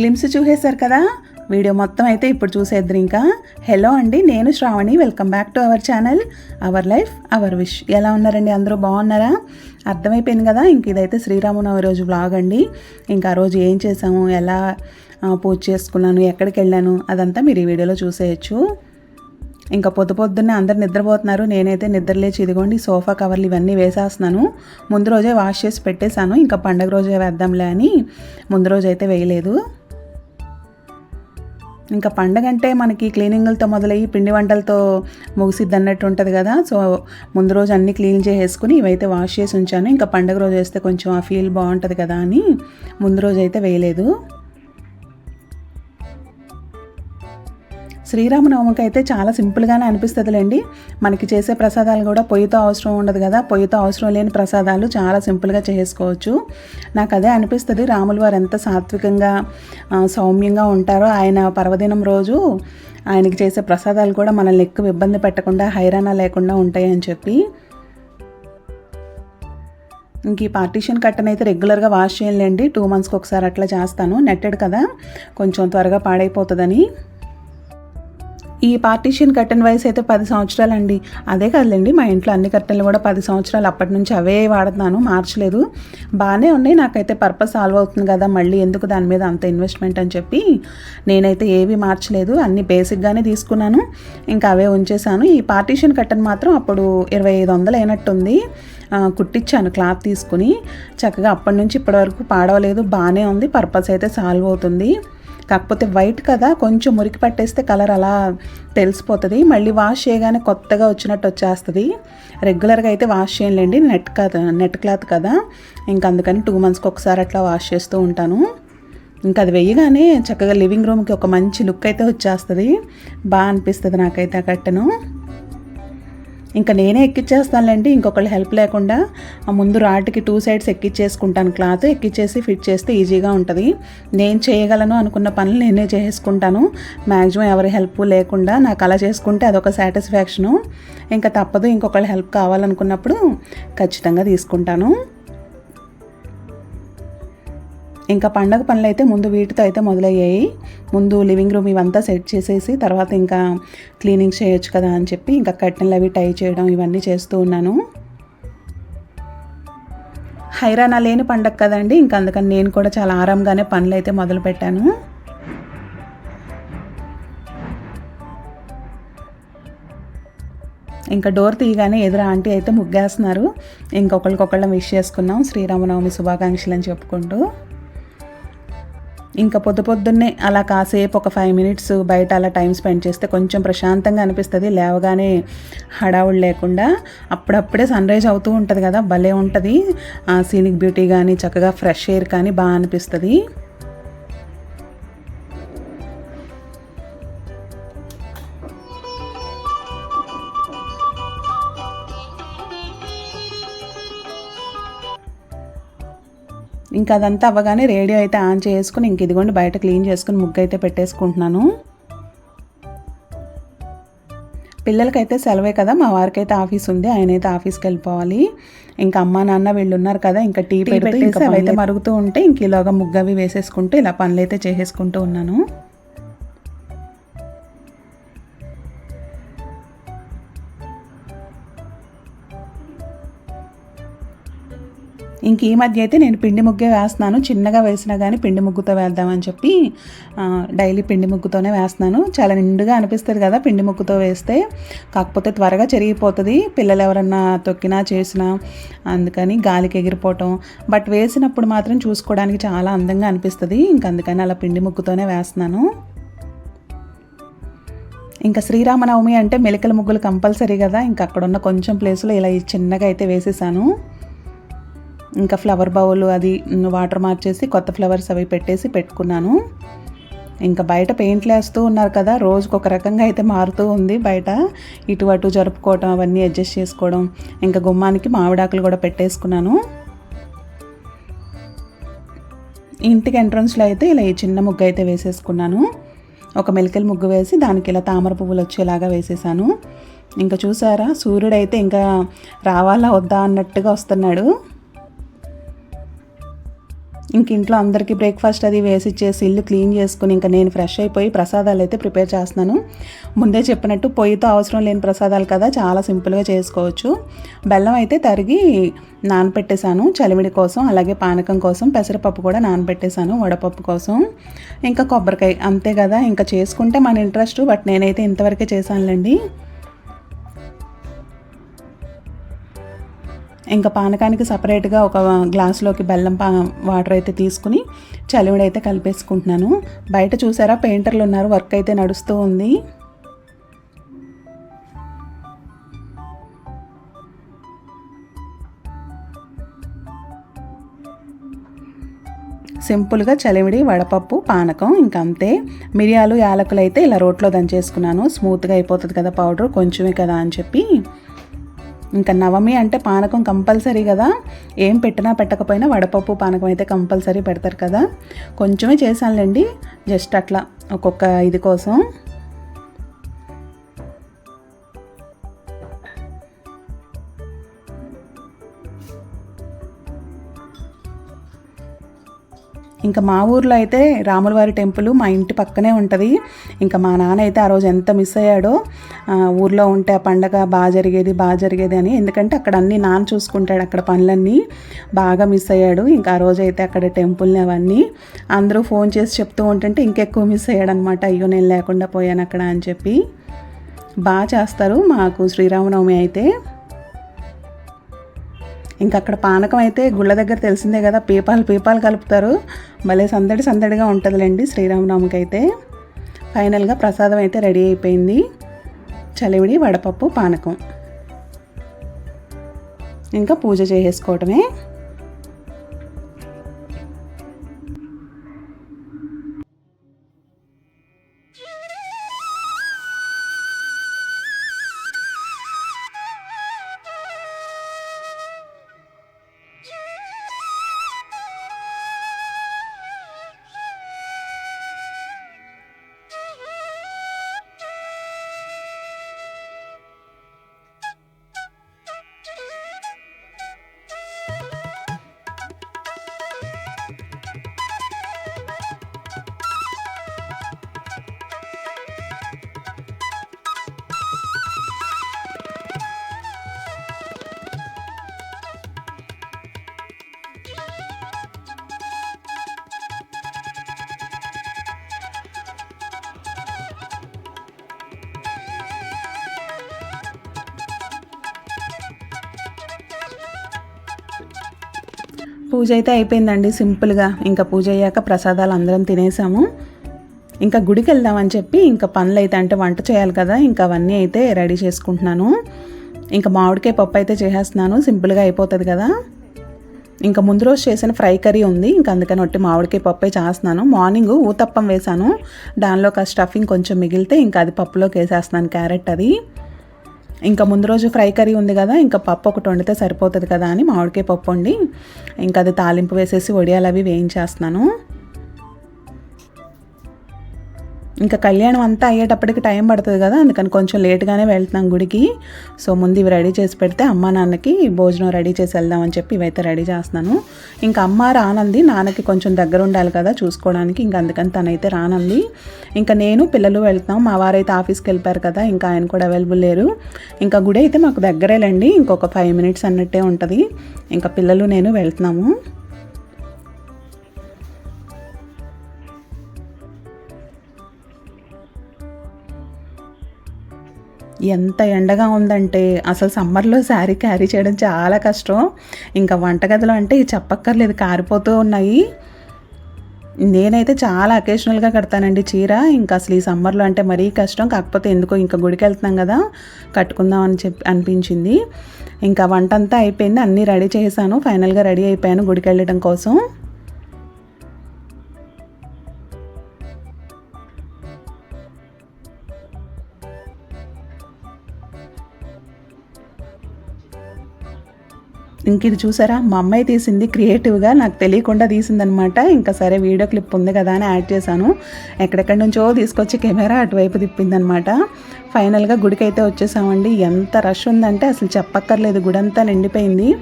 Glimpse చూసేశారు కదా? Video మొత్తం అయితే ఇప్పుడు చూసేద్దరు ఇంకా. హలో అండి నేను Sravani. Welcome back to our channel our life our wish ఎలా ఉన్నారండి? అందరూ బాగున్నారా? అర్థమైపోయింది కదా? ఇంక ఇదైతే శ్రీరామనవమి రోజు వ్లాగ్ అండి. ఇంకా ఆ రోజు ఏం చేసాము ఎలా పూజ చేసుకున్నాను? ఎక్కడికి వెళ్ళాను? అదంతా మీరు ఈ వీడియోలో చూసేయచ్చు. ఇంకా పొద్దు పొద్దున్నే అందరు నిద్రపోతున్నారు. నేనైతే నిద్రలేచి ఇదిగోండి సోఫా కవర్లు ఇవన్నీ వేసేస్తున్నాను. ముందు రోజే వాష్ చేసి పెట్టేశాను. ఇంకా పండగ రోజే వేద్దాంలే అని ముందు రోజు అయితే వేయలేదు. ఇంకా పండగ అంటే మనకి క్లీనింగ్లతో మొదలయ్యి పిండి వంటలతో ముగిసిద్ది అన్నట్టు ఉంటుంది కదా. సో ముందు రోజు అన్నీ క్లీన్ చేసేసుకుని ఇవైతే వాష్ చేసి ఉంచాను. ఇంకా పండగ రోజు వేస్తే కొంచెం ఆ ఫీల్ బాగుంటుంది కదా అని ముందు రోజు అయితే వేయలేదు. శ్రీరామనవమికి అయితే చాలా సింపుల్గానే అనిపిస్తుందిలేండి. మనకి చేసే ప్రసాదాలు కూడా పొయ్యితో అవసరం ఉండదు కదా. పొయ్యితో అవసరం లేని ప్రసాదాలు చాలా సింపుల్గా చేసుకోవచ్చు. నాకు అదే అనిపిస్తుంది రాములు వారు ఎంత సాత్వికంగా సౌమ్యంగా ఉంటారో ఆయన పర్వదినం రోజు ఆయనకి చేసే ప్రసాదాలు కూడా మనల్ని ఎక్కువ ఇబ్బంది పెట్టకుండా హైరాణ లేకుండా ఉంటాయని చెప్పి. ఇంక ఈ పార్టీషన్ కట్టన్ అయితే రెగ్యులర్గా వాష్ చేయలేండి టూ మంత్స్కి ఒకసారి అట్లా చేస్తాను. నెట్టెడ్ కదా. కొంచెం త్వరగా పాడైపోతుందని. ఈ పార్టీషన్ కర్టన్ వయసు అయితే పది సంవత్సరాలు అండి అదే కదండి మా ఇంట్లో అన్ని కర్టన్లు కూడా పది సంవత్సరాలు అప్పటి నుంచి అవే వాడుతున్నాను మార్చలేదు. బాగానే ఉన్నాయి నాకైతే పర్పస్ సాల్వ్ అవుతుంది కదా మళ్ళీ ఎందుకు దాని మీద అంత ఇన్వెస్ట్మెంట్ అని చెప్పి నేనైతే ఏవి మార్చలేదు అన్ని బేసిక్గానే తీసుకున్నాను. ఇంకా అవే ఉంచేసాను ఈ పార్టీషన్ కర్టెన్ మాత్రం అప్పుడు ఇరవై ఐదు వందలు అయినట్టుంది. కుట్టించాను క్లాత్ తీసుకుని. చక్కగా అప్పటి నుంచి ఇప్పటి వరకు పాడవలేదు బాగానే ఉంది పర్పస్ అయితే సాల్వ్ అవుతుంది. కాకపోతే వైట్ కదా కొంచెం మురికి పట్టేస్తే కలర్ అలా తెలిసిపోతుంది. మళ్ళీ వాష్ చేయగానే కొత్తగా వచ్చినట్టు వచ్చేస్తుంది. రెగ్యులర్గా అయితే వాష్ చేయలేండి నెట్ కదా నెట్ క్లాత్ కదా. ఇంకా అందుకని టూ మంత్స్కి ఒకసారి అట్లా వాష్ చేస్తూ ఉంటాను. ఇంకా అది వెయ్యగానే చక్కగా లివింగ్ రూమ్కి ఒక మంచి లుక్ అయితే వచ్చేస్తుంది. బాగా అనిపిస్తుంది నాకైతే ఆ కట్టను. ఇంకా నేనే ఎక్కిచ్చేస్తానులేండి ఇంకొకళ్ళు హెల్ప్ లేకుండా. ఆ ముందు రాటికి టూ సైడ్స్ ఎక్కిచ్చేసుకుంటాను. క్లాత్ ఎక్కిచ్చేసి ఫిట్ చేస్తే ఈజీగా ఉంటుంది. నేను చేయగలను అనుకున్న పనులు నేనే చేసుకుంటాను. మ్యాక్సిమం ఎవరి హెల్ప్ లేకుండా నాకు అలా చేసుకుంటే అదొక సాటిస్ఫాక్షను. ఇంకా తప్పదు ఇంకొకళ్ళు హెల్ప్ కావాలనుకున్నప్పుడు ఖచ్చితంగా తీసుకుంటాను. ఇంకా పండగ పనులు అయితే ముందు వీటితో అయితే మొదలయ్యాయి. ముందు లివింగ్ రూమ్ ఇవంతా సెట్ చేసేసి తర్వాత ఇంకా క్లీనింగ్ చేయొచ్చు కదా అని చెప్పి ఇంకా కట్టెన్లు అవి టై చేయడం ఇవన్నీ చేస్తూ ఉన్నాను. హైరానా లేని పండగ కదండి ఇంకా అందుకని నేను కూడా చాలా ఆరాంగానే పనులు అయితే మొదలు పెట్టాను ఇంకా డోర్ తీయగానే ఎదురు ఆంటీ అయితే ముగ్గేస్తున్నారు. ఇంకొకరికొకళ్ళం విష్ చేసుకున్నాం. శ్రీరామనవమి శుభాకాంక్షలు అని చెప్పుకుంటూ. ఇంకా పొద్దు పొద్దున్నే అలా కాసేపు ఒక ఫైవ్ మినిట్స్ బయట అలా టైం స్పెండ్ చేస్తే కొంచెం ప్రశాంతంగా అనిపిస్తుంది. లేవగానే హడావుడు లేకుండా అప్పుడప్పుడే సన్ రైజ్ అవుతూ ఉంటుంది కదా భలే ఉంటుంది. ఆ సీనిక్ బ్యూటీ కానీ చక్కగా ఫ్రెష్ ఎయిర్ కానీ బాగా అనిపిస్తుంది. ఇంకా అదంతా అవ్వగానే రేడియో అయితే ఆన్ చేసుకుని ఇంక ఇదిగోండి బయట క్లీన్ చేసుకుని ముగ్గు అయితే పెట్టేసుకుంటున్నాను. పిల్లలకైతే సెలవే కదా మా వారికైతే ఆఫీస్ ఉంది ఆయన అయితే ఆఫీస్కి వెళ్ళిపోవాలి. ఇంకా అమ్మ నాన్న వీళ్ళు ఉన్నారు కదా ఇంకా టీ పెడితే ఇంకా అవైతే మరుగుతూ ఉంటే ఇంక ఇలాగా ముగ్గు అవి వేసేసుకుంటూ ఇలా పనులు అయితే చేసేసుకుంటూ ఉన్నాను. ఇంక ఈ మధ్య అయితే నేను పిండి ముగ్గే వేస్తున్నాను. చిన్నగా వేసినా కానీ పిండి ముగ్గుతో వేద్దామని చెప్పి డైలీ పిండి ముగ్గుతోనే వేస్తున్నాను. చాలా నిండుగా అనిపిస్తుంది కదా పిండి ముగ్గుతో వేస్తే. కాకపోతే త్వరగా చెరిగిపోతుంది. పిల్లలు ఎవరన్నా తొక్కినా చేసినా అందుకని గాలికి ఎగిరిపోవటం. బట్ వేసినప్పుడు మాత్రం చూసుకోవడానికి చాలా అందంగా అనిపిస్తుంది. ఇంక అందుకని అలా పిండి ముగ్గుతోనే వేస్తున్నాను. ఇంకా శ్రీరామనవమి అంటే మెలికల ముగ్గులు కంపల్సరీ కదా. ఇంకా అక్కడ ఉన్న కొంచెం ప్లేస్లో ఇలా చిన్నగా అయితే వేసేసాను. ఇంకా ఫ్లవర్ బౌల్ అది వాటర్ మార్చేసి కొత్త ఫ్లవర్స్ అవి పెట్టేసి పెట్టుకున్నాను. ఇంకా బయట పెయింట్లు వేస్తూ ఉన్నారు కదా రోజుకు ఒక రకంగా అయితే మారుతూ ఉంది బయట. ఇటు అటు జరుపుకోవటం అవన్నీ అడ్జస్ట్ చేసుకోవడం ఇంకా గుమ్మానికి మామిడాకులు కూడా పెట్టేసుకున్నాను. ఇంటికి ఎంట్రన్స్లో అయితే ఇలా ఈ చిన్న ముగ్గు అయితే వేసేసుకున్నాను. ఒక మెలికల ముగ్గు వేసి దానికి ఇలా తామర పువ్వులు వచ్చేలాగా వేసేసాను. ఇంకా చూసారా సూర్యుడు అయితే ఇంకా రావాలా వద్దా అన్నట్టుగా వస్తున్నాడు. ఇంక ఇంట్లో అందరికీ బ్రేక్ఫాస్ట్ అది వేసి ఇచ్చేసి ఇల్లు క్లీన్ చేసుకుని ఇంకా నేను ఫ్రెష్ అయిపోయి ప్రసాదాలు అయితే ప్రిపేర్ చేస్తున్నాను. ముందే చెప్పినట్టు పొయ్యితో అవసరం లేని ప్రసాదాలు కదా చాలా సింపుల్గా చేసుకోవచ్చు. బెల్లం అయితే తరిగి నానపెట్టేశాను. చలిమిడి కోసం అలాగే పానకం కోసం పెసరపప్పు కూడా నానబెట్టేశాను వడపప్పు కోసం. ఇంకా కొబ్బరికాయ అంతే కదా. ఇంకా చేసుకుంటే మన ఇంట్రెస్ట్ బట్ నేనైతే ఇంతవరకే చేశానులేండి. ఇంకా పానకానికి సపరేట్గా ఒక గ్లాస్లోకి బెల్లం పా వాటర్ అయితే తీసుకుని చలివిడైతే కలిపేసుకుంటున్నాను. బయట చూసారా పెయింటర్లు ఉన్నారు వర్క్ అయితే నడుస్తూ ఉంది. సింపుల్గా చలివిడి వడపప్పు పానకం ఇంకా అంతే. మిరియాలు యాలకులు అయితే ఇలా రోట్లో దంచేసుకున్నాను. స్మూత్గా అయిపోతుంది కదా పౌడర్ కొంచెమే కదా అని చెప్పి. ఇంకా నవమి అంటే పానకం కంపల్సరీ కదా. ఏం పెట్టినా పెట్టకపోయినా వడపప్పు పానకం అయితే కంపల్సరీ పెడతారు కదా. కొంచెమే చేశానులేండి. జస్ట్ అట్లా ఒక్కొక్క ఇది కోసం. ఇంకా మా ఊర్లో అయితే రాములవారి టెంపుల్ మా ఇంటి పక్కనే ఉంటుంది. ఇంకా మా నాన్న అయితే ఆ రోజు ఎంత మిస్ అయ్యాడో ఊర్లో ఉంటే ఆ పండగ బాగా జరిగేది బాగా జరిగేది అని. ఎందుకంటే అక్కడ అన్నీ నాన్న చూసుకుంటాడు అక్కడ పనులన్నీ బాగా మిస్ అయ్యాడు. ఇంకా ఆ రోజు అయితే అక్కడ టెంపుల్ని అవన్నీ అందరూ ఫోన్ చేసి చెప్తూ ఉంటుంటే ఇంకెక్కువ మిస్ అయ్యాడు అనమాట అయ్యో నేను లేకుండా పోయాను అక్కడ అని చెప్పి బాగా చేస్తారు మాకు శ్రీరామనవమి అయితే. ఇంకా అక్కడ పానకం అయితే గుళ్ళ దగ్గర తెలిసిందే కదా పీపాలు పీపాలు కలుపుతారు. భలే సందడి సందడిగా ఉంటుందిలేండి శ్రీరామనవమికి అయితే ఫైనల్గా ప్రసాదం అయితే రెడీ అయిపోయింది. చలివిడి వడపప్పు పానకం. ఇంకా పూజ చేసేసుకోవటమే. పూజ అయితే అయిపోయిందండి సింపుల్గా. ఇంకా పూజ అయ్యాక ప్రసాదాలు అందరం తినేసాము. ఇంకా గుడికి వెళ్దామని చెప్పి ఇంకా పనులు అయితే అంటే వంట చేయాలి కదా ఇంకా అవన్నీ అయితే రెడీ చేసుకుంటున్నాను. ఇంకా మామిడికాయ పప్పు అయితే చేసేస్తున్నాను సింపుల్గా అయిపోతుంది కదా. ఇంకా ముందు రోజు చేసిన ఫ్రై కర్రీ ఉంది ఇంకా అందుకని ఒట్టి మామిడికాయ పప్పే చేస్తున్నాను. మార్నింగ్ ఊతప్పం వేసాను దానిలో ఒక స్టఫింగ్ కొంచెం మిగిలితే ఇంకా అది పప్పులోకి వేసేస్తున్నాను క్యారెట్ అది. ఇంకా ముందు రోజు ఫ్రై కర్రీ ఉంది కదా ఇంకా పప్పు ఒకటి వండితే సరిపోతుంది కదా అని మామిడికాయ పప్పు వండి ఇంకా అది తాలింపు వేసేసి వడియాలు అవి వేయించేస్తున్నాను. ఇంకా కళ్యాణం అంతా అయ్యేటప్పటికి టైం పడుతుంది కదా అందుకని కొంచెం లేట్గానే వెళ్తున్నాం గుడికి. సో ముందు ఇవి రెడీ చేసి పెడితే అమ్మ నాన్నకి భోజనం రెడీ చేసి వెళ్దామని చెప్పి ఇవైతే రెడీ చేస్తున్నాను. ఇంకా అమ్మ రానంది నాన్నకి కొంచెం దగ్గర ఉండాలి కదా చూసుకోవడానికి ఇంకా అందుకని తనైతే రానంది. ఇంకా నేను పిల్లలు వెళ్తున్నాం మా వారైతే ఆఫీస్కి వెళ్ళిపోయారు కదా ఇంకా ఆయన కూడా అవైలబుల్ లేరు. ఇంకా గుడి అయితే మాకు దగ్గరేలండి ఇంకొక ఫైవ్ మినిట్స్ అన్నట్టే ఉంటుంది. ఇంకా పిల్లలు నేను వెళ్తున్నాము. ఎంత ఎండగా ఉందంటే అసలు సమ్మర్లో శారీ క్యారీ చేయడం చాలా కష్టం. ఇంకా వంటగదిలో అంటే చెప్పక్కర్లేదు కారిపోతూ ఉన్నాయి. నేనైతే చాలా అకేషనల్గా కడతానండి చీర. ఇంకా అసలు ఈ సమ్మర్లో అంటే మరీ కష్టం. కాకపోతే ఎందుకో ఇంకా గుడికి వెళ్తున్నాం కదా కట్టుకుందాం అని చెప్పి అనిపించింది. ఇంకా వంట అంతా అయిపోయింది అన్నీ రెడీ చేశాను ఫైనల్గా రెడీ అయిపోయాను గుడికి వెళ్ళడం కోసం. ఇంక ఇది చూసారా? మా అమ్మాయి తీసింది క్రియేటివ్గా నాకు తెలియకుండా తీసిందనమాట. ఇంకా సరే వీడియో క్లిప్ ఉంది కదా అని యాడ్ చేశాను. ఎక్కడెక్కడి నుంచో తీసుకొచ్చి కెమెరా అటువైపు తిప్పిందనమాట. ఫైనల్గా గుడికి అయితే వచ్చేసామండి. ఎంత రష్ ఉందంటే అసలు చెప్పక్కర్లేదు. గుడంతా నిండిపోయింది.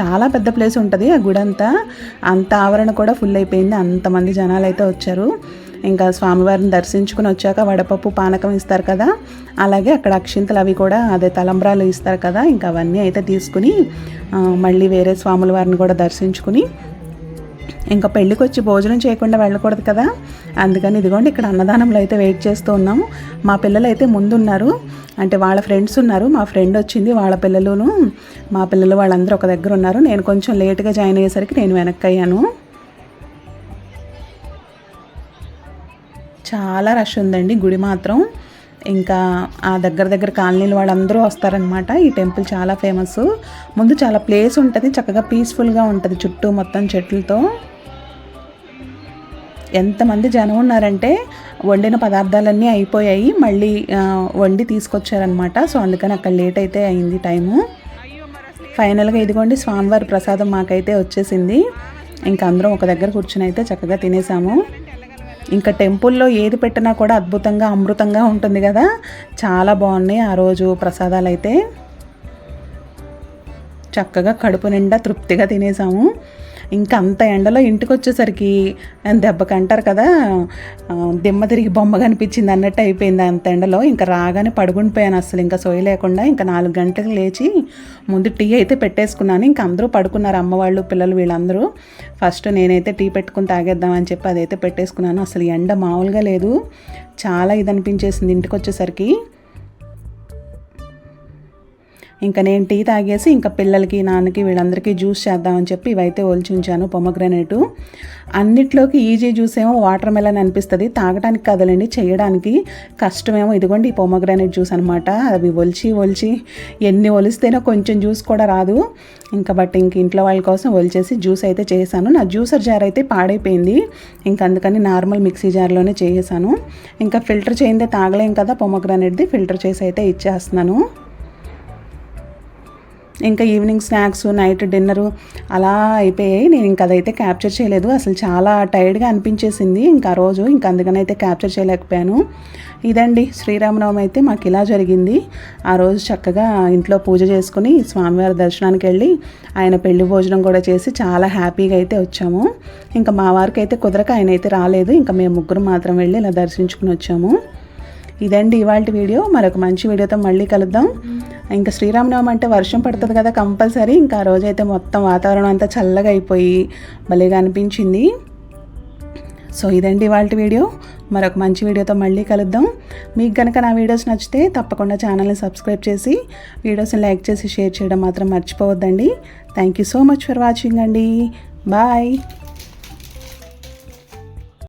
చాలా పెద్ద ప్లేస్ ఉంటుంది ఆ గుడంతా. అంత ఆవరణ కూడా ఫుల్ అయిపోయింది. అంతమంది జనాలు అయితే వచ్చారు. ఇంకా స్వామివారిని దర్శించుకుని వచ్చాక వడపప్పు పానకం ఇస్తారు కదా. అలాగే అక్కడ అక్షింతలు అవి కూడా అదే తలంబ్రాలు ఇస్తారు కదా. ఇంకా అవన్నీ అయితే తీసుకుని మళ్ళీ వేరే స్వాముల వారిని కూడా దర్శించుకుని ఇంకా పెళ్ళికి వచ్చి భోజనం చేయకుండా వెళ్ళకూడదు కదా. అందుకని ఇదిగోండి ఇక్కడ అన్నదానంలో అయితే వెయిట్ చేస్తూ ఉన్నాము మా పిల్లలు అయితే ముందున్నారు. అంటే వాళ్ళ ఫ్రెండ్స్ ఉన్నారు. మా ఫ్రెండ్ వచ్చింది వాళ్ళ పిల్లలును. మా పిల్లలు వాళ్ళందరూ ఒక దగ్గర ఉన్నారు. నేను కొంచెం లేట్గా జాయిన్ అయ్యేసరికి నేను వెనక్కి అయ్యాను. చాలా రష్ ఉందండి. గుడి మాత్రం. ఇంకా ఆ దగ్గర దగ్గర కాలనీలు వాళ్ళందరూ వస్తారనమాట ఈ టెంపుల్ చాలా ఫేమస్ ముందు చాలా ప్లేస్ ఉంటుంది. చక్కగా పీస్ఫుల్గా ఉంటుంది చుట్టూ మొత్తం చెట్లతో. ఎంతమంది జనం ఉన్నారంటే వండిన పదార్థాలన్నీ అయిపోయాయి. మళ్ళీ వండి తీసుకొచ్చారనమాట సో అందుకని అక్కడ లేట్ అయితే అయింది టైము ఫైనల్గా ఇదిగోండి స్వామివారి ప్రసాదం మాకైతే వచ్చేసింది. ఇంకా అందరం ఒక దగ్గర కూర్చుని అయితే చక్కగా తినేసాము. ఇంకా టెంపుల్లో ఏది పెట్టినా కూడా అద్భుతంగా అమృతంగా ఉంటుంది కదా. చాలా బాగున్నాయి ఆ రోజు ప్రసాదాలు అయితే చక్కగా కడుపు నిండా తృప్తిగా తినేసాము. ఇంకా అంత ఎండలో ఇంటికి వచ్చేసరికి దెబ్బకి అంటారు కదా దిమ్మ తిరిగి బొమ్మ కనిపించింది అన్నట్టు అయిపోయింది అంత ఎండలో. ఇంకా రాగానే పడుకునిపోయాను అసలు ఇంకా సోయి లేకుండా. ఇంకా నాలుగు గంటలకు లేచి ముందు టీ అయితే పెట్టేసుకున్నాను. ఇంకా అందరూ పడుకున్నారు అమ్మవాళ్ళు పిల్లలు వీళ్ళందరూ. ఫస్ట్ నేనైతే టీ పెట్టుకుని తాగేద్దామని చెప్పి అదైతే పెట్టేసుకున్నాను. అసలు ఎండ మామూలుగా లేదు. చాలా ఇది అనిపించేసింది ఇంటికి వచ్చేసరికి ఇంకా నేను టీ తాగేసి ఇంకా పిల్లలకి నాన్నకి వీళ్ళందరికీ జ్యూస్ చేద్దామని చెప్పి ఇవైతే ఒలిచి ఉంచాను పొమగ్రనేటు. అన్నిట్లోకి ఈజీ జ్యూస్ ఏమో వాటర్ మెలన్ అనిపిస్తుంది. తాగడానికి కదలండి చేయడానికి కష్టమేమో. ఇదిగోండి ఈ పొమగ్రనేట్ జ్యూస్ అనమాట అవి ఒలిచి ఒలిచి ఎన్ని ఒలిస్తేనో కొంచెం జ్యూస్ కూడా రాదు. ఇంకా బట్ ఇంక ఇంట్లో వాళ్ళ కోసం ఒలిచేసి జ్యూస్ అయితే చేశాను. నా జ్యూసర్ జార్ అయితే పాడైపోయింది. ఇంకా అందుకని నార్మల్ మిక్సీ జార్లోనే చేసేసాను. ఇంకా ఫిల్టర్ చేయిందే తాగలేం కదా పొమగ్రనేట్ది. ఫిల్టర్ చేసి అయితే ఇచ్చేస్తున్నాను. ఇంకా ఈవినింగ్ స్నాక్స్ నైట్ డిన్నరు అలా అయిపోయాయి. నేను ఇంకా అదైతే క్యాప్చర్ చేయలేదు. అసలు చాలా టైర్డ్గా అనిపించేసింది. ఇంకా రోజు ఇంకా అందుకని అయితే క్యాప్చర్ చేయలేకపోయాను. ఇదండి శ్రీరామనవమి అయితే మాకు ఇలా జరిగింది. ఆ రోజు చక్కగా ఇంట్లో పూజ చేసుకుని స్వామివారి దర్శనానికి వెళ్ళి ఆయన పెళ్ళి భోజనం కూడా చేసి చాలా హ్యాపీగా అయితే వచ్చాము. ఇంకా మా వారికి అయితే కుదరక ఆయన అయితే రాలేదు. ఇంకా మేము ముగ్గురు మాత్రం వెళ్ళి ఇలా దర్శించుకుని వచ్చాము. ఇదండి ఇవాళ వీడియో. మరొక మంచి వీడియోతో మళ్ళీ కలుద్దాం. ఇంకా శ్రీరామనవమి అంటే వర్షం పడుతుంది కదా కంపల్సరీ. ఇంకా ఆ రోజైతే మొత్తం వాతావరణం అంతా చల్లగా అయిపోయి భలేగా అనిపించింది. సో ఇదండి వాళ్ళ వీడియో. మరొక మంచి వీడియోతో మళ్ళీ కలుద్దాం. మీకు కనుక నా వీడియోస్ నచ్చితే తప్పకుండా ఛానల్ని సబ్స్క్రైబ్ చేసి వీడియోస్ని లైక్ చేసి షేర్ చేయడం మాత్రం మర్చిపోవద్దండి. Thank you so much for watching అండి. బాయ్.